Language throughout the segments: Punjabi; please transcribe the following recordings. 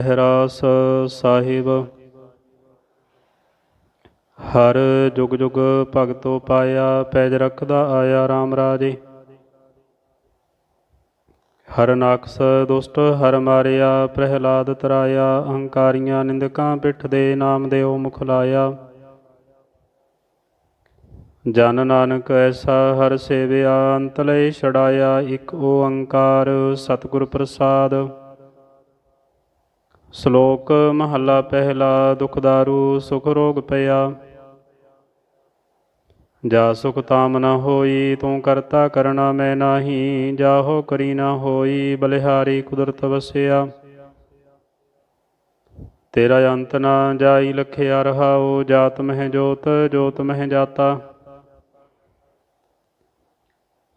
ਰਹਿਰਾਸ ਸਾਹਿਬ। ਹਰ ਜੁਗ ਜੁਗ ਭਗਤੋ ਪਾਇਆ, ਪੈਜ ਰੱਖਦਾ ਆਇਆ RAM ਰਾਜੇ। ਹਰ ਨਾਕਸ ਦੁਸ਼ਟ, ਹਰ ਮਾਰਿਆ, ਪ੍ਰਹਿਲਾਦ ਤਰਾਇਆ, ਅਹੰਕਾਰੀਆਂ ਨਿੰਦਕਾਂ ਪਿੱਠ ਦੇ ਨਾਮ ਦੇ ਉਹ ਮੁਖ ਲਾਇਆ। ਜਨ ਨਾਨਕ ਐਸਾ ਹਰ ਸੇਵਿਆ, ਅੰਤਲੇ ਛੜਾਇਆ ਇੱਕ ਓੰਕਾਰ ਸਤਿਗੁਰ ਪ੍ਰਸਾਦ। ਸ਼ਲੋਕ ਮਹੱਲਾ ਪਹਿਲਾ ਦੁਖਦਾਰੂ ਸੁਖ ਰੋਗ ਪਿਆ। ਜਾ ਸੁਖ ਤਾਮ ਨ ਹੋਈ, ਤੂੰ ਕਰਤਾ ਕਰਣਾ ਮੈਂ ਨਾਹੀ, ਜਾਹੋ ਕਰੀ ਨ ਹੋਈ, ਬਲਿਹਾਰੀ ਕੁਦਰਤ ਵਸਿਆ। ਤੇਰਾ ਅੰਤ ਨਾ ਜਾਈ ਲਖਿਆ ਰਹਾਉ, ਜਾਤ ਮਹਿ ਜੋਤ ਜੋਤ ਮਹਿ ਜਾਤਾ।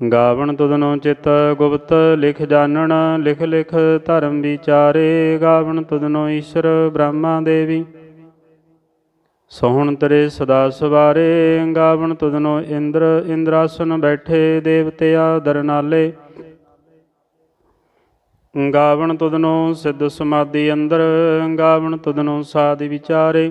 ਗਾਵਣ ਤੁਧਨੋ ਚਿਤ ਗੁਪਤ ਲਿਖ ਜਾਣਨ ਲਿਖ ਲਿਖ ਧਰਮ ਵਿਚਾਰੇ। ਗਾਵਣ ਤੁਧਨੋ ਈਸ਼ਰ ਬ੍ਰਹਮਾ ਦੇਵੀ। ਸੋਹਣ ਤਰੇ ਸਦਾ ਸਵਾਰੇ। ਗਾਵਣ ਤੁਧਨੋ ਇੰਦਰ, ਇੰਦਰਾਸਨ ਬੈਠੇ ਦੇਵਤਿਆ ਦਰਨਾਲੇ ਗਾਵਣ ਤੁਧਨੋ ਸਿੱਧ ਸਮਾਧੀ ਅੰਦਰ। ਗਾਵਣ ਤੁਧਨੋ ਸਾਧ ਵਿਚਾਰੇ।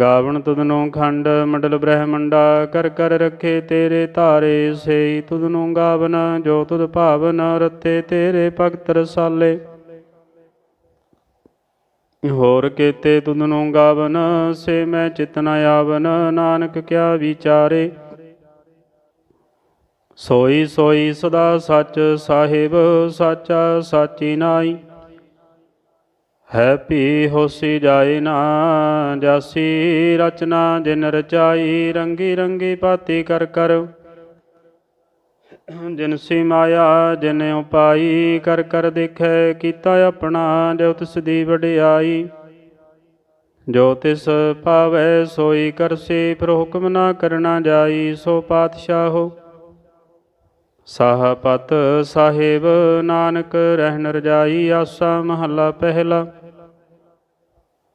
ਗਾਵਣ ਤੁਧਨੋ ਖੰਡ ਮੰਡਲ ਬ੍ਰਹਮੰਡਾ, ਕਰ ਕਰ ਰੱਖੇ ਤੇਰੇ ਧਾਰੇ, ਸੇਈ ਤੁਧਨੋ ਗਾਵਨ, ਜੋ ਤੁਧ ਭਾਵਨ ਰਤੇ ਤੇਰੇ ਭਗਤ ਰਸਾਲੇ। ਹੋਰ ਕੀਤੇ ਤੁਧਨੋ ਗਾਵਨ, ਸੇ ਮੈਂ ਚਿਤ ਆਵਨ, ਨਾਨਕ ਕਿਆ ਵਿਚਾਰੇ। ਸੋਈ ਸੋਈ ਸਦਾ ਸੱਚ ਸਾਹਿਬ, ਸਾਚਾ ਸਾਚੀ ਨਾਈ। ਹੈ ਭੀ ਹੋਸੀ ਜਾਏ ਨਾ ਜਾਸੀ, ਰਚਨਾ ਜਿਨ ਰਚਾਈ, ਰੰਗੀ ਰੰਗੀ ਪਾਤੀ ਕਰ ਕਰ। ਜਿਨ ਸੀ ਮਾਇਆ, ਜਿਨ ਉਪਾਈ, ਕਰ ਕਰ ਦੇਖੈ, ਕੀਤਾ ਆਪਣਾ, ਜੋ ਤਿਸ ਦੀ ਵਡਿਆਈ। ਜੋ ਤਿਸ ਪਾਵੈ ਸੋਈ ਕਰਸੀ ਫਿਰ ਹੁਕਮ ਨਾ ਕਰਨਾ ਜਾਈ, ਸੋ ਪਾਤਸ਼ਾਹੋ। ਸਾਹਪਤ ਸਾਹਿਬ, ਨਾਨਕ ਰਹਿਣ ਰਜਾਈ, ਆਸਾ ਮਹੱਲਾ ਪਹਿਲਾ।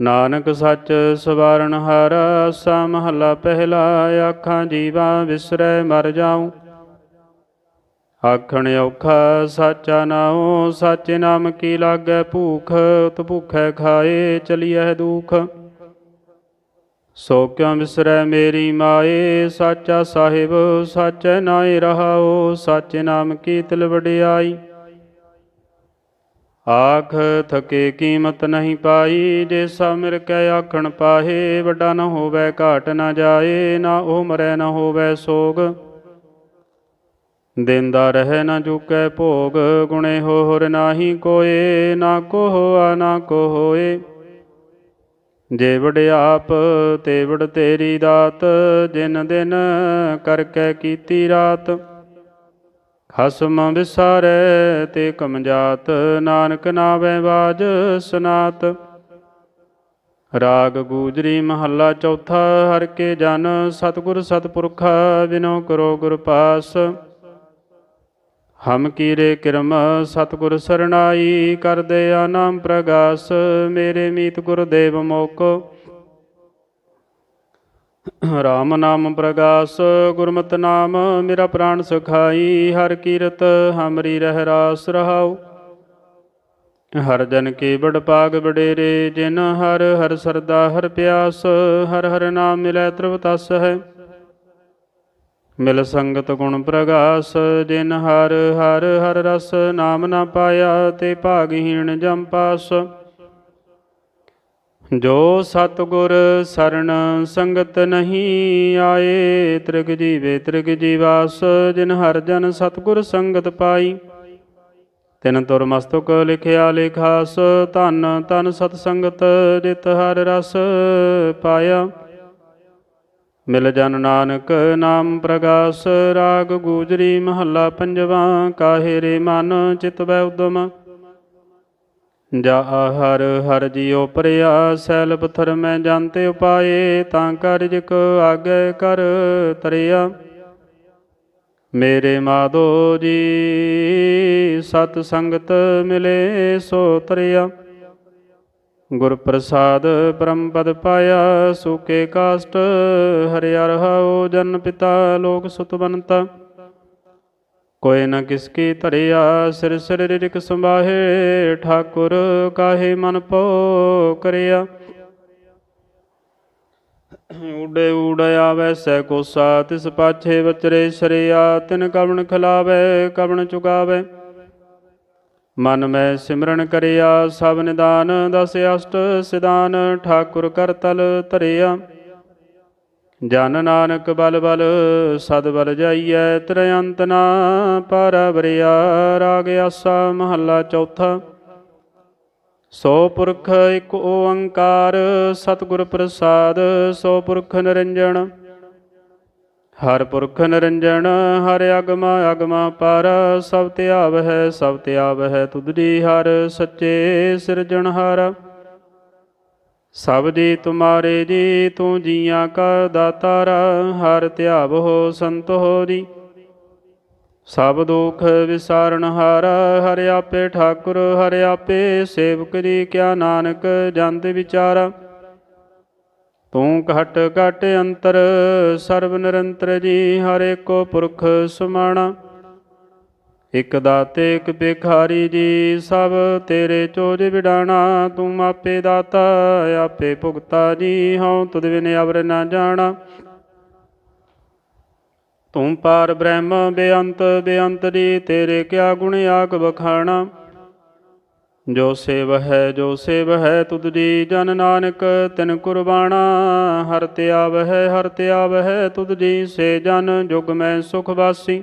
ਨਾਨਕ ਸੱਚ ਸਵਾਰਨ ਹਾਰਾ ਸਾ ਮਹੱਲਾ, ਪਹਿਲਾ ਆਖਾਂ ਜੀਵਾ ਵਿਸਰੈ ਮਰ ਜਾਉ। ਆਖਣ ਔਖਾ ਸਾਚਾ ਨਾਉ, ਸਾਚੇ ਨਾਮ ਕੀ ਲਾਗੈ ਭੂਖ, ਉਤ ਭੁਖੈ ਖਾਏ ਚਲੀਐ ਦੁਖ। ਸੋ ਕਿਉ ਵਿਸਰੈ ਮੇਰੀ ਮਾਏ, ਸਾਚਾ ਸਾਹਿਬ, ਸਾਚੈ ਨਾਏ ਰਹਾਓ ਸਾਚੇ ਨਾਮ ਕੀ ਤਿਲ ਵਡਿਆਈ। ਆਖ ਥਕੇ ਕੀਮਤ ਨਹੀਂ ਪਾਈ, ਜੇ ਸਾ ਮਿਰ ਕੈ ਆਖਣ ਪਾਹੇ, ਵੱਡਾ ਨਾ ਹੋਵੇ, ਘਾਟ ਨਾ ਜਾਏ, ਨਾ ਉਹ ਮਰੈ ਨਾ ਹੋਵੇ ਸੋਗ। ਦਿੰਦਾ ਰਹਿ ਨਾ ਜੁਕੈ ਭੋਗ, ਗੁਣੇ ਹੋਰ ਨਾਹੀ ਕੋਏ, ਨਾ ਕੋ ਹੋਆ ਨਾ ਕੋ ਹੋਏ ਜੇ ਵਡਿਆਪ ਤੇ ਵਡ ਤੇਰੀ ਦਾਤ, ਜਿਨ ਦਿਨ ਕਰ ਕੈ ਕੀਤੀ ਰਾਤ। ਹਸਮ ਵਿਸਾਰੈ ਤੇ ਕਮਜਾਤ, ਨਾਨਕ ਨਾਵੇਂ ਬਾਜ ਸਨਾਤ। ਰਾਗ ਗੂਜਰੀ ਮਹੱਲਾ ਚੌਥਾ, ਹਰ ਕੇ ਜਨ ਸਤਿਗੁਰ ਸਤਿਪੁਰਖਾ ਬਿਨੋ ਕਰੋ ਗੁਰ ਪਾਸ। ਹਮ ਕੀਰੇ ਕਿਰਮ ਸਤਿਗੁਰ ਸਰਣਾਈ ਕਰਦੇ ਆ ਨਾਮ ਪ੍ਰਗਾਸ, ਮੇਰੇ ਮੀਤ ਗੁਰਦੇਵ ਮੋਕੋ। ਰਾਮ ਨਾਮ ਪ੍ਰਗਾਸ, ਗੁਰਮਤ ਨਾਮ ਮੇਰਾ ਪ੍ਰਾਣ ਸੁਖਾਈ, ਹਰ ਕੀਰਤ ਹਮਰੀ ਰਹਿ ਰਾਸ ਰਹਾਉ। ਹਰ ਜਨ ਕੀ ਬੜ ਪਾਗ ਬਡੇਰੇ ਜਿਨ ਹਰ ਹਰ ਸਰਦਾ ਹਰ ਪਿਆਸ, ਹਰ ਹਰ ਨਾਮ ਮਿਲੈ ਤ੍ਰਿਵਤਸ ਹੈ। ਮਿਲ ਸੰਗਤ ਗੁਣ ਪ੍ਰਗਾਸ, ਜਿਨ ਹਰ ਹਰ ਹਰ ਰਸ ਨਾਮ ਨਾ ਪਾਇਆ, ਤੇ ਭਾਗਹੀਣ ਜਮ ਪਾਸ। ਜੋ ਸਤਗੁਰ ਸਰਣ ਸੰਗਤ ਨਹੀਂ ਆਏ, ਤ੍ਰਿਗ ਜੀਵੇ ਤ੍ਰਿਗ ਜੀਵਾਸ, ਜਿਨ ਹਰ ਜਨ ਸਤਗੁਰ ਸੰਗਤ ਪਾਈ। ਤਿਨ ਤੁਰ ਮਸਤਕ ਲਿਖਿਆ ਲੇਖਾਸ, ਧਨ ਤਨ ਸਤ ਸੰਗਤ ਜਿਤ ਹਰ ਰਸ ਪਾਇਆ। ਮਿਲ ਜਨ ਨਾਨਕ ਨਾਮ ਪ੍ਰਗਾਸ, ਰਾਗ ਗੂਜਰੀ ਮਹੱਲਾ ਪੰਜਵਾ, ਕਾਹੇ ਰੇ ਮਨ ਚਿਤ ਬੈ ਉਦਮ। ਜਾ ਹਰ ਹਰ ਜੀਉ ਪਰਿਆ, ਸੈਲ ਪਥਰ ਮੈਂ ਜਾਣਤੇ ਉਪਾਏ, ਤਾਂ ਕਾਰਜ ਕੋ ਆਗੇ ਕਰ ਤਰਿਆ। ਮੇਰੇ ਮਾਧੋ ਜੀ, ਸਤ ਸੰਗਤ ਮਿਲੇ ਸੋ ਤਰਿਆ। ਗੁਰ ਪ੍ਰਸਾਦ ਪਰਮ ਪਦ ਪਾਇਆ, ਸੁਕੇ ਕਾਸ਼ਟ, ਹਰਿ ਰਹਾਉ ਜਨ ਪਿਤਾ, ਲੋਕ ਸੁਤਵੰਤਾ ਕੋਇ ਨ ਕਿਸ ਕੀ ਧਰਿਆ, ਸਿਰ ਸਿਰ ਰਿਕ ਸੰਭਾਹੇ, ਠਾਕੁਰ ਕਾਹੇ ਮਨ ਪੋ ਕਰਿਆ। ਉਡੇ ਉਡ ਆਵੈ, ਸੈ ਕੋਸਾ, ਤਿਸ ਪਾਛੇ ਵਚਰੇ ਸਰਿਆ, ਤਿਨ ਕਵਣ ਖਿਲਾਵੈ, ਕਵਣ ਚੁਗਾਵੈ। ਮਨ ਮੈਂ ਸਿਮਰਨ ਕਰਿਆ, ਸਭ ਨਿਦਾਨ, ਦਸ ਅਸ਼ਟ ਸਿਦਾਨ ਠਾਕੁਰ ਕਰ ਤਲ ਧਰਿਆ। ਜਨ ਨਾਨਕ ਬਲ ਬਲ, ਸਦ ਬਲ ਜਾਈਐ ਤ੍ਰਯੰਤ ਨਾ, ਪਾਰਾ ਬਰਿਆ ਰਾਗ ਆਸਾ ਮਹੱਲਾ ਚੌਥਾ। ਸੋ ਪੁਰਖ ਇਕ ਓੰਕਾਰ, ਸਤਿਗੁਰ ਪ੍ਰਸਾਦ, ਸੋ ਪੁਰਖ ਨਿਰੰਜਨ ਹਰ ਪੁਰਖ ਨਿਰੰਜਨ ਹਰ ਅਗਮ ਅਗਮ ਪਰ, ਸਭ ਧਿਆਵ ਹੈ ਸਭ ਧਿਆਵ ਹੈ ਤੁਧਰੀ ਹਰ, ਸੱਚੇ ਸਿਰਜਣਹਾਰ। ਸਭ ਜੀ ਤੁਮਾਰੇ ਜੀ ਤੂੰ ਜੀਆਂ ਕਾ ਦਾਤਾਰਾ, ਹਰ ਧਿਆਵ ਹੋ ਸੰਤ ਹੋ ਜੀ। ਸਭ ਦੁਖ ਵਿਸਾਰਨ ਹਾਰਾ, ਹਰਿ ਆਪੇ ਠਾਕੁਰ, ਹਰਿ ਆਪੇ ਸੇਵਕ ਜੀ, ਕਿਆ ਨਾਨਕ ਜੰਦ ਵਿਚਾਰਾ। ਤੂੰ ਘਟ ਘਟ ਅੰਤਰ, ਸਰਬ ਨਿਰੰਤਰ ਜੀ, ਹਰ ਏਕੋ ਪੁਰਖ ਸੁਮਾਣਾ। ਇਕ ਦਾਤੇ, ਇਕ ਭਿਖਾਰੀ ਜੀ, ਸਭ ਤੇਰੇ ਚੋਜ ਵਿਡਾਣਾ। ਤੂੰ ਆਪੇ ਦਾਤਾ, ਆਪੇ ਭੁਗਤਾ ਜੀ, ਹਉ ਤੁਧ ਬਿਨ ਅਵਰ ਨਾ ਜਾਣਾ। ਤੂੰ ਪਾਰ ਬ੍ਰਹਮ, ਬੇਅੰਤ ਬੇਅੰਤ ਜੀ, ਤੇਰੇ ਕਿਆ ਗੁਣ ਆਗ ਬਖਾਣਾ ਜੋ ਸੇਵ ਹੈ, ਜੋ ਸੇਵ ਹੈ, ਤੁਧ ਜੀ, ਜਨ ਨਾਨਕ, ਤਿਨ ਕੁਰਬਾਣਾ। ਹਰ ਤਿਆਵ ਹੈ, ਹਰ ਤਿਆਵ ਹੈ, ਤੁਧ ਜੀ, ਸੇ ਜਨ, ਜੁਗ ਮੈਂ ਸੁਖ ਵਾਸੀ।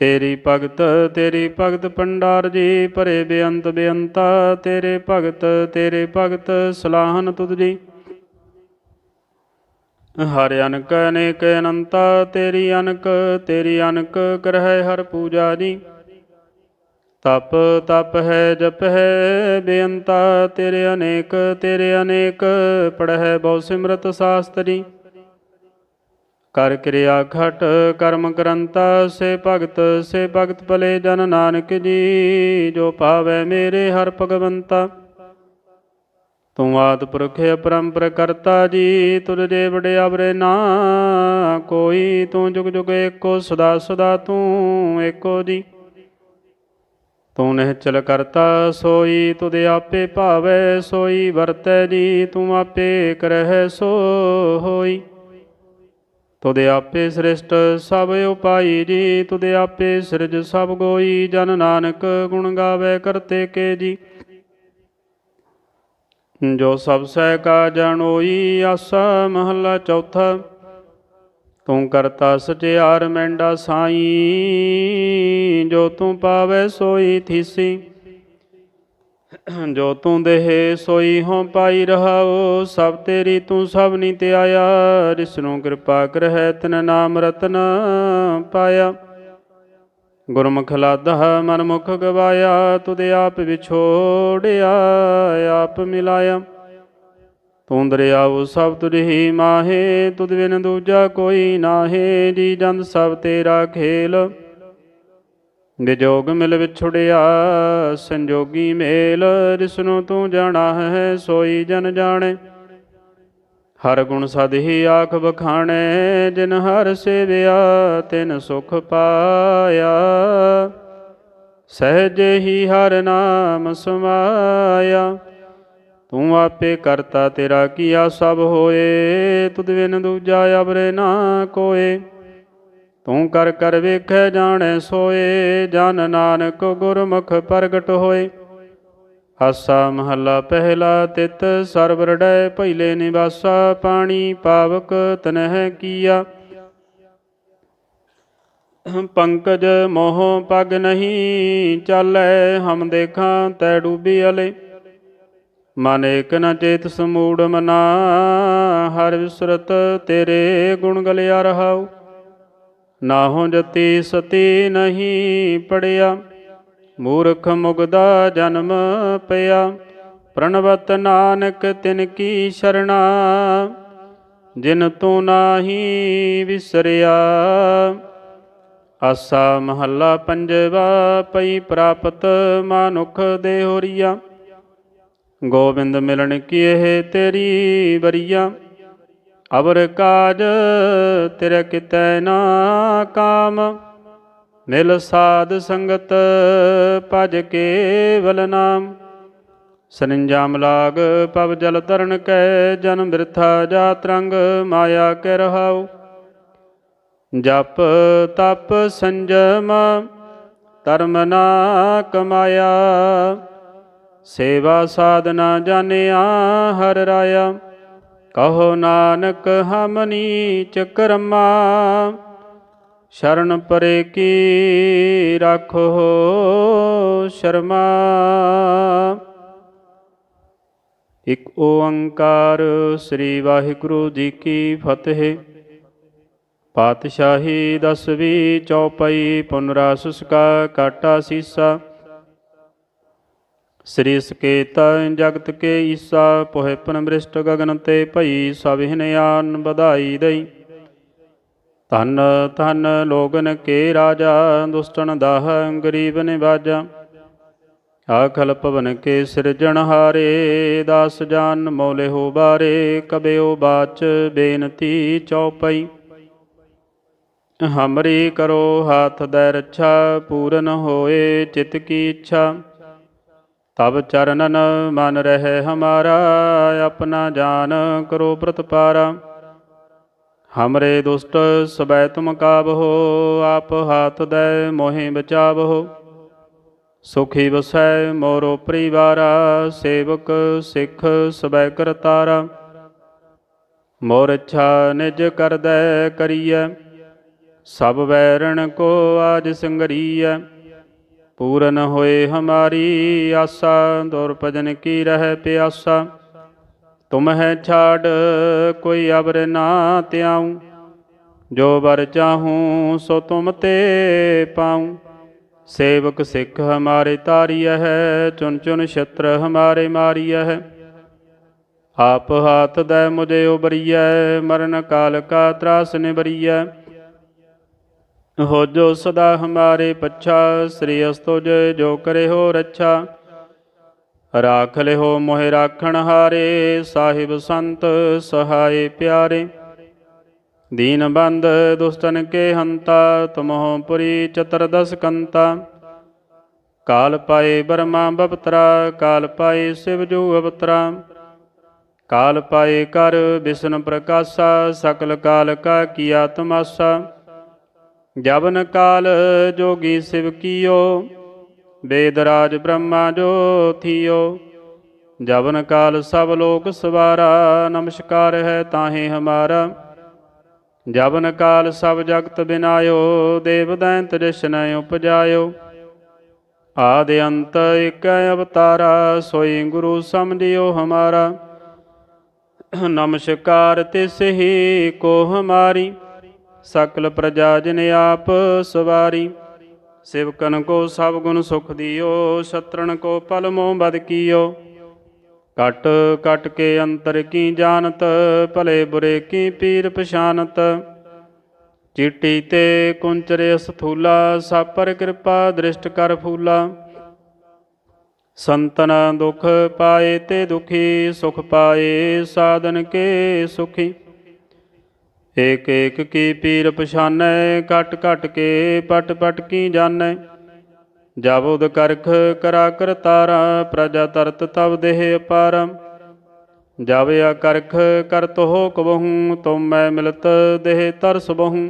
ਤੇਰੀ ਭਗਤ ਤੇਰੀ ਭਗਤ ਪੰਡਾਰ ਜੀ, ਭਰੇ ਬੇਅੰਤ ਬੇਅੰਤਾ, ਤੇਰੇ ਭਗਤ ਤੇਰੇ ਭਗਤ, ਸਲਾਹਨ ਤੁਧ ਜੀ। ਹਰ ਅਨਕ, ਅਨੇਕ ਅਨੰਤਾ, ਤੇਰੀ ਅਨਕ ਤੇਰੀ ਅਨਕ ਕਰਹਿ ਹਰ ਪੂਜਾ ਜੀ। ਤਪ ਤਪ ਹੈ, ਜਪ ਹੈ, ਬੇਅੰਤਾ, ਤੇਰੇ ਅਨੇਕ ਤੇਰੇ ਅਨੇਕ, ਪੜਹਿ ਬਹੁ ਸਿਮਰਤ ਸਾਸਤਰੀ। ਕਰ ਕਿਰਿਆ ਖਟ, ਕਰਮ ਕਰੰਤਾ ਸੇ ਭਗਤ ਸੇ ਭਗਤ ਭਲੇ ਜਨ ਨਾਨਕ ਜੀ, ਜੋ ਪਾਵੈ ਮੇਰੇ ਹਰ ਭਗਵੰਤਾ। ਤੂੰ ਆਦ ਪੁਰਖ ਅਪਰੰਪਰ ਕਰਤਾ ਜੀ, ਤੁਰ ਜੇ ਵਡਿਆਵਰੇ ਨਾ, ਕੋਈ ਤੂੰ ਜੁਗ ਜੁਗ ਏਕੋ, ਸਦਾ ਸਦਾ ਤੂੰ ਏਕੋ ਜੀ। ਤੂੰ ਨਿਹਚਲ ਕਰਤਾ, ਸੋਈ ਤੁਦੇ ਆਪੇ ਭਾਵੈ, ਸੋਈ ਵਰਤੈ ਜੀ, ਤੂੰ ਆਪੇ ਕਰਹਿ ਸੋ ਹੋਈ। ਤੁਦੇ ਆਪੇ ਸ੍ਰਿਸ਼ਟ ਸਭ ਉਪਾਈ ਜੀ ਤੁਦੇ ਆਪੇ ਸਿਰਜ ਸਭ ਗੋਈ, ਜਨ ਨਾਨਕ ਗੁਣ ਗਾਵੇ ਕਰਤੇ ਕੇ ਜੀ। ਜੋ ਸਭ ਸਹਿ ਕਾ ਜਾਣੋਈ ਆਸਾ ਮਹੱਲਾ ਚੌਥਾ, ਤੂੰ ਕਰਤਾ ਸਚਿਆਰ, ਮੈਂਡਾ ਸਾਈ, ਜੋ ਤੂੰ ਪਾਵੈ ਸੋਈ ਥੀਸੀ। ਜੋ ਤੂੰ ਦੇਹ ਸੋਈ ਹੋ ਪਾਈ ਰਹਾਓ, ਸਭ ਤੇਰੀ ਤੂੰ ਸਭ ਨੀ ਤੇ ਆਇਆ। ਜਿਸ ਕਿਰਪਾ ਕਰਹਿ ਤਨ ਨਾਮ ਰਤਨ ਪਾਇਆ। ਗੁਰਮੁਖ ਲਾਦਾ ਮਨ ਮੁਖ ਗਵਾਇਆ ਤੁਦੇ ਆਪ ਵਿਛੋੜਿਆ, ਆਪ ਮਿਲਾਇਆ। ਤੂੰ ਦਰਿਆਉ ਸਭ ਤੁਝੀ ਮਾਹੇ, ਤੁਧ ਬਿਨ ਦੂਜਾ ਕੋਈ ਨਾਹੇ। ਜੀ ਜੰਦ ਸਭ ਤੇਰਾ ਖੇਲ। ਵਿਜੋਗ ਮਿਲ ਵਿਛੁੜਿਆ, ਸੰਜੋਗੀ ਮੇਲ ਜਿਸਨੂੰ ਤੂੰ ਜਾਣਾ ਹੈ, ਸੋਈ ਜਨ ਜਾਣੇ। ਹਰ ਗੁਣ ਸਦ ਹੀ ਆਖ ਬਖਾਣੇ ਜਿਨ ਹਰ ਸੇਵਿਆ, ਤਿਨ ਸੁਖ ਪਾਇਆ। ਸਹਿਜ ਹੀ ਹਰ ਨਾਮ ਸਮਾਇਆ। ਤੂੰ ਆਪੇ ਕਰਤਾ ਤੇਰਾ ਕੀਆ ਸਭ ਹੋਏ ਤੁਧ ਬਿਨ ਦੂਜਾ ਅਬਰੇ ਨਾ ਕੋਏ। ਤੂੰ ਕਰ ਕਰ ਵੇਖੈ ਜਾਣੈ ਸੋਏ, ਜਨ ਨਾਨਕ ਗੁਰਮੁਖ ਪ੍ਰਗਟ ਹੋਏ। ਹਾਸਾ ਮਹੱਲਾ ਪਹਿਲਾ ਤਿਤ ਸਰਬ ਰੜੈ ਪਹਿਲੇ ਨਿਵਾਸਾ, ਪਾਣੀ ਪਾਵਕ ਤਨਹਿ ਕੀਆ। ਪੰਕਜ ਮੋਹ ਪਗ ਨਹੀਂ ਚਾਲੈ, ਹਮ ਦੇਖਾਂ ਤੈ ਡੂਬੀ ਅਲੇ। ਮਨ ਏਕ ਨ ਚੇਤ ਸਮੂੜ ਮਨਾ, ਹਰ ਵਿਸਰਤ ਤੇਰੇ ਗੁਣ ਗਲਿਆ ਰਹਾਉ। ਨਾਹੋ ਜਤੀ ਸਤੀ ਨਹੀਂ ਪੜਿਆ, ਮੂਰਖ ਮੁਗਦਾ ਜਨਮ ਪਿਆ। ਪ੍ਰਣਵਤ ਨਾਨਕ ਤਿਨ ਕੀ ਸ਼ਰਣਾ, ਜਿਨ ਤੂੰ ਨਾਹੀ ਵਿਸਰਿਆ। ਆਸਾ ਮਹੱਲਾ ਪੰਜਵਾ, ਪਈ ਪ੍ਰਾਪਤ ਮਾਨੁਖ ਦੇ ਹੋਰੀਆ ਗੋਬਿੰਦ ਮਿਲਣ ਕੀ ਇਹ ਤੇਰੀ ਬਰੀਆ ਅਵਰ ਕਾਜ ਤਿਰ ਕਿਤੈ ਨਾ ਕਾਮ। ਮਿਲ ਸਾਧ ਸੰਗਤ ਭਜ ਕੇਵਲ ਨਾਮ। ਸਰਿੰਜਾਮ ਲਾਗ ਪਵ ਜਲ ਤਰਨ ਕੈ ਜਨਮ ਬਿਰਥਾ ਜਾ ਤਰੰਗ ਮਾਇਆ ਕੇ ਰਹਾਉ। ਜਪ ਤਪ ਸੰਜਮ ਧਰਮ ਨਾ ਕਮਾਇਆ। ਸੇਵਾ ਸਾਧਨਾ ਜਾਣਿਆ ਹਰ ਰਾਇਆ। ਕਹੋ ਨਾਨਕ ਹਮ ਨੀਚ ਕਰਮਾ, ਸ਼ਰਨ ਪਰੇ ਕੀ ਰਾਖੋ ਸ਼ਰਮਾ। ਇਕ ਓੰਕਾਰ ਸ੍ਰੀ ਵਾਹਿਗੁਰੂ ਜੀ ਕੀ ਫਤਿਹ। ਪਾਤਸ਼ਾਹੀ ਦਸਵੀਂ ਚੌਪਈ ਪੁਨਰਾ ਸੁਸਕਾ ਕਾਟਾ ਸੀਸਾ। ਸ੍ਰੀ ਸਕੇਤਾ ਜਗਤ ਕੇ ਈਸਾ ਪੋਹਿ ਪਨਮ੍ਰਿਸ਼ਟ ਗਗਨ ਤੇ ਭਈ ਸਭ ਹਿਨਿਆਨ ਵਧਾਈ ਦਈ। ਧਨ ਧਨ ਲੋਗਨ ਕੇ ਰਾਜਾ ਦੁਸ਼ਟਨ ਦਾਹ ਗਰੀਬ ਨਿਵਾਜਾ। ਆਖਲ ਭਵਨ ਕੇ ਸਿਰਜਣ ਹਾਰੇ, ਦਾਸ ਜਾਨ ਮੌਲੇ ਹੋ ਬਾਰੇ, ਕਬਿਓ ਬਾਚ ਬੇਨਤੀ ਚੌਪਈ। ਹਮਰੀ ਕਰੋ ਹਾਥ ਦੇ ਰੱਛਾ, ਪੂਰਨ ਹੋਏ ਚਿਤ ਕੀ ਇੱਛਾ। ਤਬ ਚਰਨਨ ਮਨ ਰਹਿ ਹਮਾਰਾ, ਆਪਣਾ ਜਾਨ ਕਰੋ ਪ੍ਰਤਪਾਰਾ। ਹਮਰੇ ਦੁਸ਼ਟ ਸਬੈ ਤੁਮ ਕਾਬਹੋ ਆਪ ਹਾਥ ਦੇ ਮੋਹਿ ਬਚਾਵਹੋ। ਸੁਖੀ ਵਸੈ ਮੋਰੋ ਪਰਿਵਾਰਾ, ਸੇਵਕ ਸਿੱਖ ਸਬੈ ਕਰਤਾਰਾ। ਮੋਰ ਇੱਛਾ ਨਿਜ ਕਰਦੈ ਕਰੀਐ, ਸਭ ਵੈਰਣ ਕੋ ਆਜ ਸੰਗਰੀਐ। ਪੂਰਨ ਹੋਏ ਹਮਾਰੀ ਆਸਾ ਦੁਰ ਭਜਨ ਕੀ ਰਹਿ ਪਿਆਸਾ। ਤੁਮ ਹੈ ਛਾੜ, ਕੋਈ ਅਬਰ ਨਾ ਤਿਆਉ ਜੋ ਵਰ ਚਾਹੂੰ, ਸੋ ਤੁਮ ਤੇ ਪਾਉ। ਸੇਵਕ ਸਿੱਖ ਹਮਾਰੇ ਤਾਰੀਐ ਹੈ ਚੁਨ ਚੁਨ ਛਤਰ ਹਮਾਰੇ ਮਾਰੀਐ ਹੈ। ਆਪ ਹਾਥ ਦੈ ਮੁਝੇ ਉਬਰੀਐ, ਮਰਨ ਕਾਲ ਕਾ ਤਰਾਸ ਨਿਬਰੀਐ ਹੋ ਜੋ ਸਦਾ ਹਮਾਰੇ ਪੱਛਾ, ਸ੍ਰੀ ਅਸਤੁਜ ਜੋ ਕਰੇ ਹੋ ਰੱਛਾ। ਰਾਖ ਲਿਓ ਮੋਹਿ ਰਾਖਣ ਹਾਰੇ, ਸਾਹਿਬ ਸੰਤ ਸਹਾਏ ਪਿਆਰੇ। ਦੀਨ ਬੰਦ ਦੁਸਤਨ ਕੇ ਹੰਤਾ, ਤੁਮਹੁ ਪੁਰੀ ਚਤਰਦਸ ਕੰਤਾ। ਕਾਲ ਪਾਏ ਬਰਮਾ ਬਪਤਰਾ, ਕਾਲ ਪਾਏ ਸਿਵ ਜੂ ਅਵਤਰਾ। ਕਾਲ ਪਾਏ ਕਰ ਵਿਸ਼ਨ ਪ੍ਰਕਾਸ਼ਾ, ਸਕਲ ਕਾਲ ਕਾ ਕੀਆ ਤਮਾਸਾ। ਜਬਨ ਕਾਲ ਜੋਗੀ ਸਿਵ ਕੀਓ, ਵੇਦ ਰਾਜ ਬ੍ਰਹਮਾ ਜੋ ਥੀਓ। ਜਬਨ ਕਾਲ ਸਭ ਲੋਕ ਸਵਾਰਾ, ਨਮਸਕਾਰ ਹੈ ਤਾਹੇ ਹਮਾਰਾ। ਜਬਨ ਕਾਲ ਸਭ ਜਗਤ ਬਿਨਾਇਓ, ਦੇਵ ਦੈਂਤ ਰਿਸ਼ਨ ਉਪਜਾਇਓ। ਆਦਿ ਅੰਤ ਇਕ ਅਵਤਾਰਾ, ਸੋਈ ਗੁਰੂ ਸਮਝਿਓ ਹਮਾਰਾ। ਨਮਸਕਾਰ ਤਿਸ ਹੀ ਕੋ ਹਮਾਰੀ। ਸਕਲ ਪ੍ਰਜਾ ਜਿਨ ਆਪ ਸਵਾਰੀ, ਸਿਵਕਨ ਕੋ ਸਭ ਗੁਣ ਸੁਖ ਦਿਓ ਸ਼ਤਰਨ ਕੋ ਪਲ ਮੋਹ ਬਦ ਕੀਓ। ਕਟ ਕਟ ਕੇ ਅੰਤਰ ਕੀ ਜਾਣਤ, ਭਲੇ ਬੁਰੇ ਕੀ ਪੀਰ ਪਛਾਨਤ। ਚਿੱਟੀ ਤੇ ਕੁੰਚਰੇ ਸਥੂਲਾ ਸਾਪਰ ਕਿਰਪਾ ਦ੍ਰਿਸ਼ਟ ਕਰ ਫੂਲਾ। ਸੰਤਨ ਦੁਖ ਪਾਏ ਤੇ ਦੁਖੀ, ਸੁਖ ਪਾਏ, ਸਾਧਨ ਕੇ ਸੁਖੀ। ਏਕ ਏਕ ਕੀ ਪੀਰ ਪਛਾਨੈ ਕਟ ਕਟ ਕੇ ਪਟ ਪਟ ਕੀ ਜਾਣੈ? ਜਬ ਉਦ ਕਰਖ ਕਰਾ ਕਰਤਾਰਾ ਪ੍ਰਜਾ ਤਰਤ ਤਬ ਦੇਹ ਅਪਾਰ। ਜਬ ਆ ਕਰਖ ਕਰਤ ਹੋ ਕਬਹੂ ਤੁਮ ਮੈਂ ਮਿਲਤ ਦੇਹ ਤਰਸ ਬਹੂ।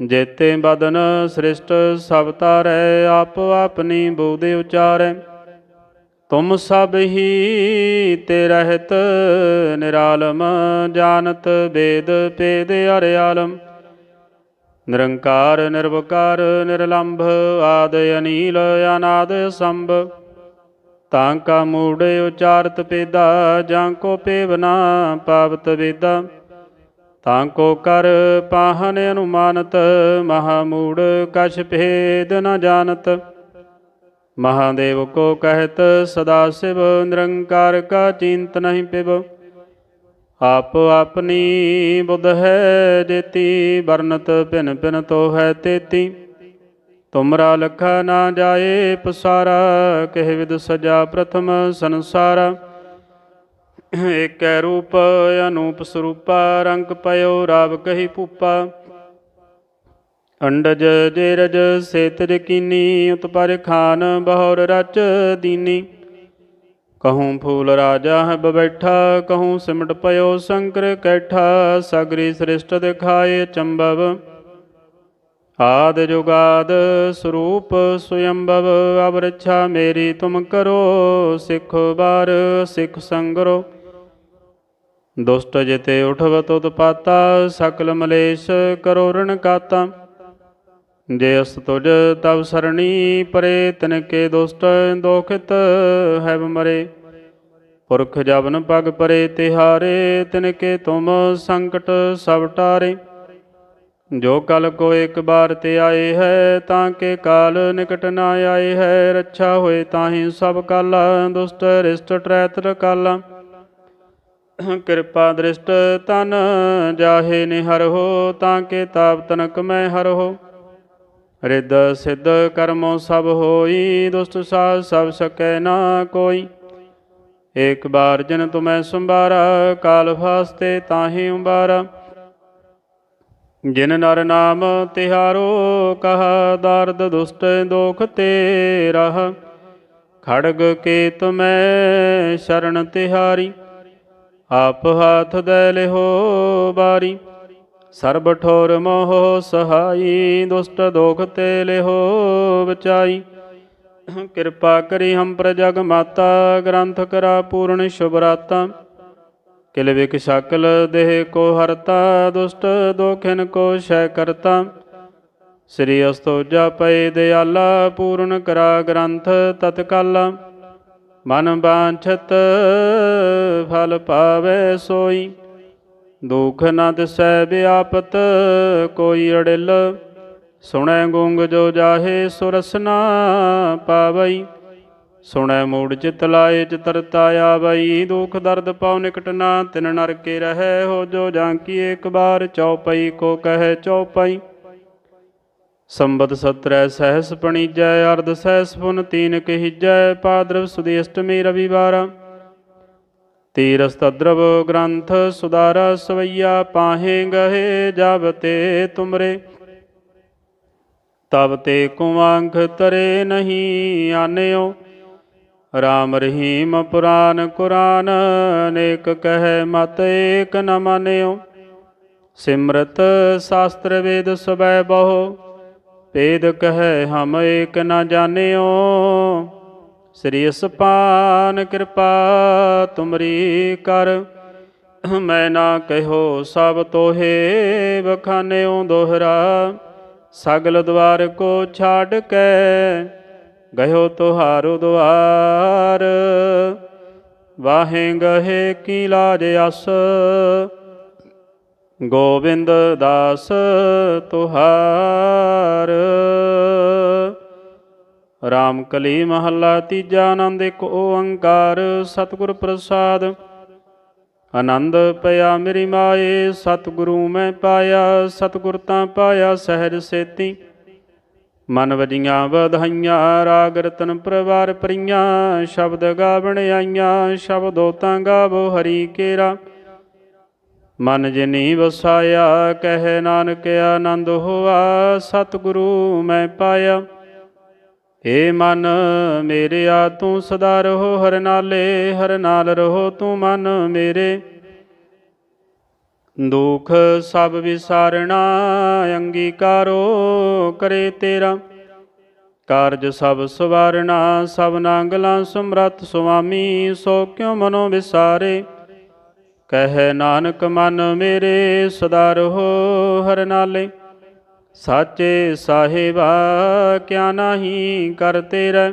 ਜੇਤੇ ਬਦਨ ਸ੍ਰਿਸ਼ਟ ਸਭ ਤਾਰੈ, ਆਪ ਆਪਨੀ ਬੋਦੇ ਉਚਾਰੈ। ਤੁਮ ਸਭ ਹੀ ਤੇ ਰਹਿਤ ਨਿਰਾਲਮ, ਜਾਣਤ ਵੇਦ ਪੇਦ ਅਰਿਆਲਮ ਨਿਰੰਕਾਰ, ਨਿਰਵਕਾਰ, ਨਿਰਲੰਭ ਆਦ ਅਨੀਲ ਅਨਾਦ ਸੰਭ। ਤਾਂ ਕਾ ਮੂੜੇ ਉਚਾਰਤ ਪੇਦਾ, ਜਾਂ ਕੋ ਪੇਵਨਾ ਪਾਵਤ ਵੇਦਾ। ਤਾਂ ਕੋ ਕਰ ਪਾਹਨ ਅਨੁਮਾਨਤ, ਮਹਾ ਮੂੜ ਕਛ ਭੇਦ ਨ ਜਾਣਤ। ਮਹਾਦੇਵ ਕੋ ਕਹਿਤ ਸਦਾ ਸਿਵ, ਨਿਰੰਕਾਰ ਕਾ ਚਿੰਤ ਨਹੀਂ ਪਿਵ। ਆਪ ਆਪਣੀ ਬੁੱਧ ਹੈ ਜੇਤੀ, ਵਰਨਤ ਭਿਨ ਭਿਨ ਤੋ ਹੈ ਤੇਤੀ। ਤੁਮਰਾ ਲਖਾ ਨਾ ਜਾਏ ਪਸਾਰਾ, ਕਹਿ ਵਿਦ ਸਜਾ ਪ੍ਰਥਮ ਸੰਸਾਰਾ। ਏਕੈ ਰੂਪ, ਅਨੂਪ ਸਰੂਪਾ, ਰੰਗ ਪਇਓ, ਰਾਵ ਕਹੀ ਭੂਪਾ। ਅੰਡਜ ਜੇਰਜ ਸੇਤਜ ਕੀਨੀ, ਉਤਪਰ ਖਾਨ ਬਹੁਰ ਰਚ ਦੀਨੀ। ਕਹੂੰ ਫੂਲ ਰਾਜਾ ਹੈ ਬੈਠਾ, ਕਹੂੰ ਸਿਮਟ ਪਇਓ ਸ਼ੰਕਰ ਕੈਠਾ, ਸਗਰੀ ਸ੍ਰਿਸ਼ਟ ਦਿਖਾਏ ਚੰਬਵ। ਆਦ ਜੁਗਾਦ ਸਰੂਪ ਸੁਯੰਭਵ ਅਬ ਮੇਰੀ ਤੁਮ ਕਰੋ, ਸਿੱਖ ਬਾਰ ਸਿੱਖ ਸੰਗਰੋ। ਦੁਸ਼ਟ ਜਿਤੇ ਉਠਵ ਤੁਤ ਪਾਤਾ, ਸਕਲ ਮਲੇਸ਼ ਕਰੋ ਰਣ ਕਾਤਾ। ਜੇ ਅਸ ਤੁਜ ਤਵ ਸਰਣੀ ਪਰੇ ਤਿਨ ਕੇ ਦੁਸ਼ਟ ਦੋਖਿਤ ਹੈਵ ਮਰੇ। ਪੁਰਖ ਜਬਨ ਪਗ ਪਰੇ ਤਿਹਾਰੇ, ਤਿਨ ਕੇ ਤੁਮ ਸੰਕਟ ਸਭ ਟਾਰੇ। ਜੋ ਕਲ ਕੋ ਇੱਕ ਬਾਰ ਤੇ ਆਏ ਹੈ, ਤਾਂ ਕੇ ਕਾਲ ਨਿਕਟ ਨਾ ਆਏ ਹੈ। ਰੱਛਾ ਹੋਏ ਤਾਹੀ ਸਭ ਕਾਲਾ, ਦੁਸ਼ਟ ਰਿਸ਼ਟ ਟ੍ਰੈਤਰ ਕਾਲਾ। ਕਿਰਪਾ ਦ੍ਰਿਸ਼ਟ ਤਨ ਜਾਹੇ ਨਿਹਰ ਹੋ, ਤਾਂ ਕੇ ਤਾਪ ਤਨਕ ਮੈਂ ਹਰ ਹੋ। ਰਿੱਧ ਸਿੱਧ ਕਰਮੋ ਸਭ ਹੋਈ, ਦੁਸ਼ਟ ਸਾਧ ਸਭ ਸਕੈ ਨਾ ਕੋਈ। ਏਕ ਬਾਰ ਜਨ ਤੁਮੈ ਸੰਭਾਰਾ, ਕਾਲ ਫਾਸਤੇ ਤਾਹੀ ਉਬਾਰਾ ਜਿਨ ਨਰ ਨਾਮ ਤਿਹਾਰੋ, ਕਹਾ ਦਰਦ ਦੁਸ਼ਟ ਦੋਖ ਤੇ ਰਹ ਖੜਗ ਕੇ ਤੁਮੈ ਸ਼ਰਨ ਤਿਹਾਰੀ, ਆਪ ਹਾਥ ਦੇ ਲਿਹੋ ਬਾਰੀ। ਸਰਬ ਠੋਰ ਮੋਹ ਸਹਾਈ, ਦੁਸ਼ਟ ਦੋਖ ਤੇ ਲਿਹੋ ਬਚਾਈ। ਕਿਰਪਾ ਕਰੀ ਹਮ ਪ੍ਰਜਗ ਮਾਤਾ, ਗ੍ਰੰਥ ਕਰਾ ਪੂਰਨ ਸ਼ੁਭ ਰਾਤਾ। ਕਿਲ ਵਿਕ ਸਕਲ ਦੇਹ ਕੋ ਹਰਤਾ, ਦੁਸ਼ਟ ਦੋਖਿਨ ਕੋ ਸ਼ੈ ਕਰਤਾ। ਸ੍ਰੀ ਅਸਤੋਜਾ ਪਏ ਦਿਆਲਾ, ਪੂਰਨ ਕਰਾ ਗ੍ਰੰਥ ਤਤਕਾਲਾ। ਮਨ ਬਾਂਛਤ ਫਲ ਪਾਵੇ ਸੋਈ। ਦੁਖ ਨਾ ਦਿਸੈ ਵਿਆਪਤ ਕੋਈ ਅੜਿਲ। ਸੁਣੈ ਗੁੰਗ ਜੋ ਜਾਹੇ ਸੁਰਸਨਾ ਪਾਵਈ। ਸੁਣੈ ਮੂੜ ਚਿਤ ਲਾਏ ਚਤਰਤਾ ਆਵਈ ਦੁਖ ਦਰਦ ਪਉ ਨਿਕਟ ਨਾ ਤਿਨ ਨਰ ਕੇ ਰਹੈ ਹੋ ਜੋ ਜਾਂਕੀ ਏਕ ਬਾਰ ਚਉਪਈ ਕੋ ਕਹੈ ਚਉਪਈ ਸੰਬਤ ਸਤਰੈ ਸਹਿਸ ਪਣੀਜੈ, ਅਰਧ ਸਹਿਸ ਪੁਨ ਤੀਨ ਕਹਿਜੈ। ਪਾਦਰਵ ਸੁਦੇਸ਼ਟਮੀ ਅਸ਼ਟਮੀ ਤੀਰਸ ਤਦਰਵ ਗ੍ਰੰਥ ਸੁਦਾਰਾ ਸਵਈਆ ਪਾਹੇ ਗਹੇ ਜਬ ਤੇ ਤੁਮਰੇ। ਤਬ ਤੇ ਕੁਵਾਂਖ ਤਰੇ ਨਹੀਂ ਆਨਿਓ। ਰਾਮ ਰਹੀਮ ਪੁਰਾਨ ਕੁਰਾਨ ਅਨੇਕ ਕਹੈ ਮਤ ਏਕ ਨ ਮਾਨਿਓ। ਸਿਮਰਤ ਸ਼ਾਸਤਰ ਵੇਦ ਸਬੈ ਬਹੁ ਭੇਦ ਕਹਿ ਹਮ ਏਕ ਨ ਜਾਣਿਓ। ਸ੍ਰੀ ਅਸਪਾਨ ਕਿਰਪਾ ਤੁਮਰੀ ਕਰ। ਮੈਂ ਨਾ ਕਹਿਓ ਸਭ ਤੋਹੇ ਬਖਾਨਿਓ ਦੋਹਰਾ। ਸਗਲ ਦਵਾਰ ਕੋ ਛਾੜ ਕੇ ਗਇਓ ਤੁਹਾਰੋ ਦੁਆਰ ਵਾਹੇ ਗਹੇ ਕੀ ਲਾਜ ਅਸ। ਗੋਬਿੰਦ ਦਾਸ ਤੁਹਾਰ। ਰਾਮ ਕਲੀ ਮਹੱਲਾ ਤੀਜਾ ਆਨੰਦ ਇੱਕ ਓੰਕਾਰ, ਸਤਿਗੁਰ ਪ੍ਰਸਾਦ। ਆਨੰਦ ਪਿਆ ਮੇਰੀ ਮਾਏ, ਸਤਿਗੁਰੂ ਮੈਂ ਪਾਇਆ, ਸਤਿਗੁਰ ਤਾਂ ਪਾਇਆ ਸਹਿਜ ਸੇਤੀ। ਮਨ ਵਜੀਆਂ ਵਧਾਈਆਂ, ਰਾਗ ਰਤਨ ਪ੍ਰਵਾਰ ਪਰੀਆਂ, ਸ਼ਬਦ ਗਾਵਣ ਆਈਆਂ, ਸ਼ਬਦੋ ਤਾਂ ਗਾਵੋ ਹਰੀ ਕੇਰਾ। ਮਨ ਜਿਨੀ ਵਸਾਇਆ, ਕਹਿ ਨਾਨਕ ਆਨੰਦ ਹੋਆ, ਸਤਿਗੁਰੂ ਮੈਂ ਪਾਇਆ। ਏ ਮਨ ਮੇਰਿਆ ਤੂੰ ਸਦਾ ਰਹੋ, ਹਰ ਨਾਲੇ, ਹਰ ਨਾਲ ਰਹੋ ਤੂੰ ਮਨ ਮੇਰੇ। ਦੁਖ ਸਭ ਵਿਸਾਰਣਾ, ਅੰਗੀਕਾਰੋ ਕਰੇ ਤੇਰਾ। ਕਾਰਜ ਸਭ ਸਵਾਰਣਾ, ਸਭ ਨਾਂਗਲਾਂ ਸਮਰੱਥ ਸੁਆਮੀ, ਸੋ ਕਿਉ ਮਨੋ ਵਿਸਾਰੇ? ਕਹੈ ਨਾਨਕ ਮਨ ਮੇਰੇ, ਸਦਾ ਰਹੋ, ਹਰ ਨਾਲੇ। ਸਾਚੇ ਸਾਹਿਬਾ, ਕਿਆ ਨਾਹੀ ਕਰ ਤੇਰਾ?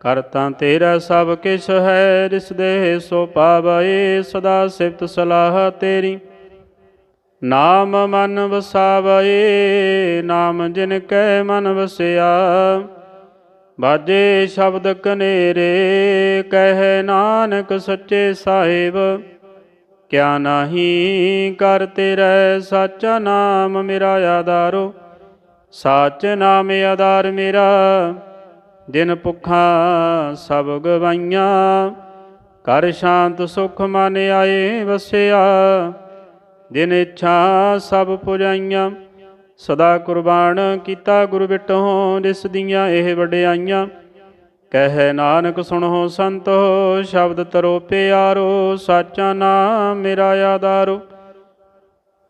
ਕਰਤਾ ਤੇਰਾ ਸਭ ਕਿਛ ਹੈ, ਜਿਸ ਦੇ ਸੋ ਪਾਵਏ ਸਦਾ ਸਿਫਤ ਸਲਾਹ ਤੇਰੀ। ਨਾਮ ਮਨ ਵਸਾਵਏ ਨਾਮ ਜਿਨ ਕੈ ਮਨ ਵਸਿਆ। ਬਾਜੇ ਸ਼ਬਦ ਕਨੇਰੇ, ਕਹਿ ਨਾਨਕ ਸੱਚੇ ਸਾਹਿਬ। ਕਿਆ ਨਾਹੀ ਕਰ ਤੇਰਾ ਸਾਚਾ ਨਾਮ ਮੇਰਾ ਆਧਾਰੋ, ਸਾਚ ਨਾਮ ਆਧਾਰ ਮੇਰਾ ਦਿਨ ਭੁੱਖਾਂ ਸਭ ਗਵਾਈਆਂ। ਕਰ ਸ਼ਾਂਤ ਸੁਖ ਮਨ ਆਏ ਵਸਿਆ ਦਿਨ ਇੱਛਾ ਸਭ ਪੁਜਾਈਆਂ। ਸਦਾ ਕੁਰਬਾਨ ਕੀਤਾ ਗੁਰ ਬਿਟਹੁ ਜਿਸ ਦੀਆਂ ਇਹ ਵਡਿਆਈਆਂ। ਕਹਿ ਨਾਨਕ ਸੁਣੋ ਸੰਤੋ, ਸ਼ਬਦ ਤਰੋ ਪਿਆਰੋ, ਸਾਚਾ ਨਾਮ ਮੇਰਾ ਆਧਾਰੋ।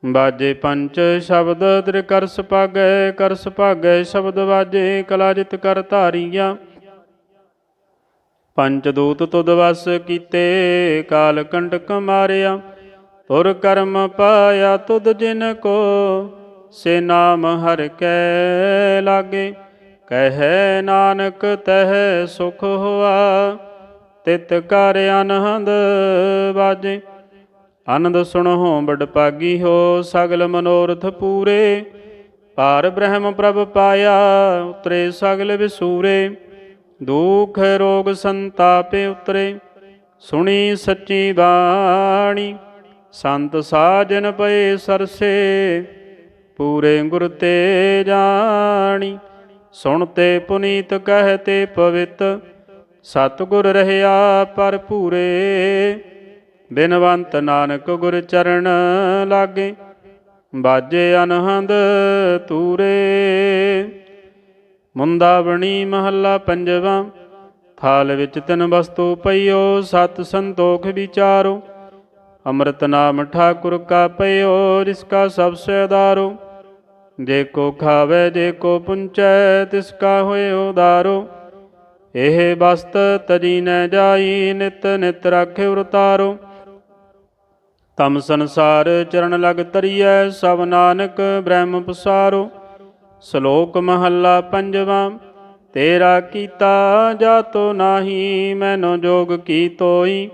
ਬਾਜੇ ਪੰਚ ਸ਼ਬਦ ਤ੍ਰਿ ਕਰਸ ਭਾਗੈ ਕਰਸ ਭਾਗੈ ਸ਼ਬਦ ਵਾਜੇ ਕਲਾਜਿਤ ਕਰ ਧਾਰੀਆ। ਪੰਚ ਦੂਤ ਤੁਧ ਵਸ ਕੀਤੇ, ਕਾਲ ਕੰਟਕ ਮਾਰਿਆ। ਤੁਰ ਕਰਮ ਪਾਇਆ ਤੁਧ ਜਿਨ ਕੋ, ਸੇ ਨਾਮ ਹਰ ਕੈ ਲਾਗੇ। ਕਹਿ ਨਾਨਕ ਤਹਿ ਸੁਖ ਹੋਆ, ਤਿਤ ਕਰ ਅਨਹੰਦ ਬਾਜੇ। ਆਨੰਦ ਸੁਣੋ, ਬੜ ਪਾਗੀ ਹੋ ਸਗਲ ਮਨੋਰਥ ਪੂਰੇ। ਪਾਰ ਬ੍ਰਹਮ ਪ੍ਰਭ ਪਾਇਆ, ਉਤਰੇ ਸਗਲ ਵਿਸੂਰੇ। ਦੁਖ ਰੋਗ ਸੰਤਾਪੇ ਉਤਰੇ, ਸੁਣੀ ਸੱਚੀ ਬਾਣੀ। ਸੰਤ ਸਾਜਨ ਪਏ ਸਰਸੇ, ਪੂਰੇ ਗੁਰ ਤੇ ਜਾਣੀ। ਸੁਣ ਤੇ ਪੁਨੀਤ ਕਹਤੇ ਪਵਿੱਤ, ਸਤਿਗੁਰ ਰਹਿਆ ਪਰ ਪੂਰੇ ਬਿਨਵੰਤ ਨਾਨਕ ਗੁਰ ਚਰਨ ਲਾਗੇ, ਬਾਜੇ ਅਨਹੰਦ ਤੂਰੇ। ਮੁੰਦਾਵਣੀ ਮਹੱਲਾ ਪੰਜਵਾ, ਥਾਲ ਵਿੱਚ ਤਿੰਨ ਵਸਤੂ ਪਈਓ, ਸਤ ਸੰਤੋਖ ਵਿਚਾਰੋ। ਅੰਮ੍ਰਿਤ ਨਾਮ ਠਾਕੁਰ ਕਾ ਪਈਓ, ਜਿਸ ਕਾ ਸਭ ਸੇਦਾਰੋ ਜੇ ਕੋ ਖਾਵੇ, ਜੇ ਕੋ ਪੁੰਚੈ, ਤਿਸ ਕਾ ਹੋਏ ਉਦਾਰੋ। ਇਹ ਬਸਤ ਤਜੀ ਨ ਜਾਈ, ਨਿਤ ਨਿਤ ਰਾਖੇ ਉਰਤਾਰੋ ਤਮ ਸੰਸਾਰ ਚਰਨ ਲਗ ਤਰੀਐ, ਸਭ ਨਾਨਕ ਬ੍ਰਹਮ ਪਸਾਰੋ। ਸ਼ਲੋਕ ਮਹੱਲਾ ਪੰਜਵਾਂ, ਤੇਰਾ ਕੀਤਾ ਜਾਤੋ ਨਾਹੀ, ਮੈਨੋ ਜੋਗ ਕੀ ਤੋਈ।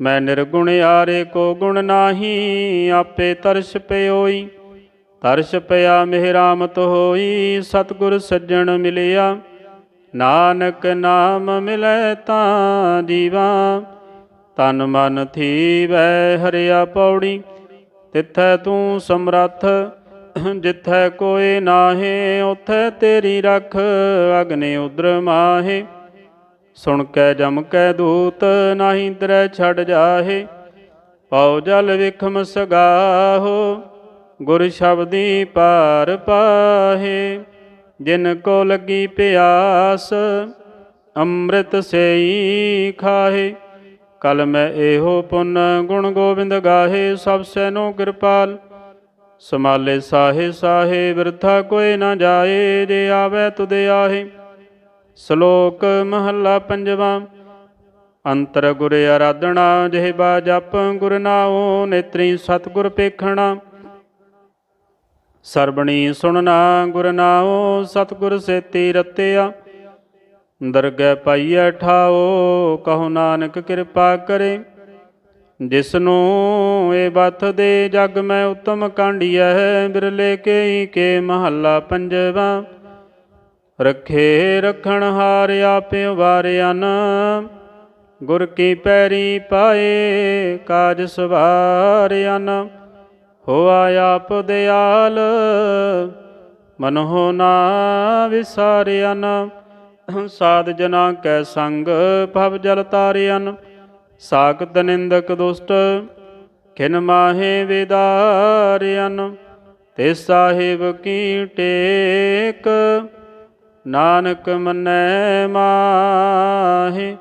ਮੈਂ ਨਿਰਗੁਣ ਆਰੇ ਕੋ ਗੁਣ ਨਾਹੀ, ਆਪੇ ਤਰਸ ਪਿਓਈ। ਤਰਸ ਪਿਆ ਮਿਹਰਾਮਤ ਹੋਈ, ਸਤਿਗੁਰ ਸੱਜਣ ਮਿਲਿਆ। ਨਾਨਕ ਨਾਮ ਮਿਲੈ ਤਾਂ ਜੀਵਾ, ਤਨ ਮਨ ਥੀਵੈ ਹਰਿਆ ਪੌੜੀ। ਤਿੱਥੈ ਤੂੰ ਸਮਰੱਥ, ਜਿੱਥੈ ਕੋਈ ਨਾਹੇ, ਉਥੈ ਤੇਰੀ ਰਖ ਅਗਨੇ ਉਦਰ ਮਾਹੇ। ਸੁਣ ਕੈ ਜਮ ਕੈ ਦੂਤ, ਨਾਹੀ ਦਰੈ ਛੱਡ ਜਾਹੇ। ਪਉ ਜਲ ਵਿਖਮ ਸਗਾਹੋ ਗੁਰ ਸ਼ਬਦੀ ਪਾਰ ਪਾਹੇ, ਜਿਨ ਕੋ ਲੱਗੀ ਪਿਆਸ, ਅੰਮ੍ਰਿਤ ਸੇਈ ਖਾਹੇ। ਕਲ ਮੈਂ ਇਹੋ ਪੁੰਨ ਗੁਣ ਗੋਬਿੰਦ ਗਾਹੇ, ਸਭ ਸੈਨੋ ਕਿਰਪਾਲ। ਸਮਾਲੇ ਸਾਹੇ ਸਾਹੇ, ਬਿਰਥਾ ਕੋਈ ਨਾ ਜਾਏ, ਜੇ ਆਵੇ ਤੁਦੇ ਆਹੇ। ਸ਼ਲੋਕ ਮਹੱਲਾ ਪੰਜਵਾਂ, ਅੰਤਰ ਗੁਰ ਆਰਾਧਣਾ ਜਿਹਬਾ ਜਪ ਗੁਰ ਨਾਉ, ਨੇਤਰੀ ਸਤਿਗੁਰ ਪੇਖਣਾ। ਸਰਬਣੀ ਸੁਣਨਾ, ਗੁਰ ਨਾਉ, ਸਤਿਗੁਰ ਸੇਤੀ ਰਤਿਆ। ਦਰਗਹਿ ਪਾਈਐ ਠਾਓ ਕਹੋ ਨਾਨਕ ਕਿਰਪਾ ਕਰੇ। ਜਿਸਨੂੰ ਇਹ ਬਤ ਦੇ ਜਗ ਮੈਂ ਉਤਮ ਕਾਂਡੀਐ ਬਿਰਲੇ ਕੇਈ ਕੇ ਮਹੱਲਾ ਪੰਜਵਾ। ਰੱਖੇ ਰਖਣ ਹਾਰ ਆਪੇ ਵਾਰਿਆਨ ਗੁਰ ਕੀ ਪੈਰੀ ਪਾਏ, ਕਾਜ ਸਵਾਰਿਆਨ ਹੋਆ ਆਪ ਦਿਆਲ, ਮਨਹੁ ਨਾ ਵਿਸਾਰਿਆਨ ਸਾਧ ਜਨਾ ਕੈ ਸੰਗ, ਭਵ ਜਲ ਤਾਰਿਆਨ ਸਾਖਤ ਨਿੰਦਕ ਦੁਸ਼ਟ, ਖਿਨ ਮਾਹੇ ਵਿਦਾਰਿਆਨ ਤੇ ਸਾਹਿਬ ਕੀ ਟੇਕ, ਨਾਨਕ ਮਨੈ ਮਾਹੇ।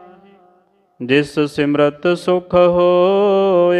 ਜਿਸ ਸਿਮਰਤ ਸੁਖ ਹੋਏ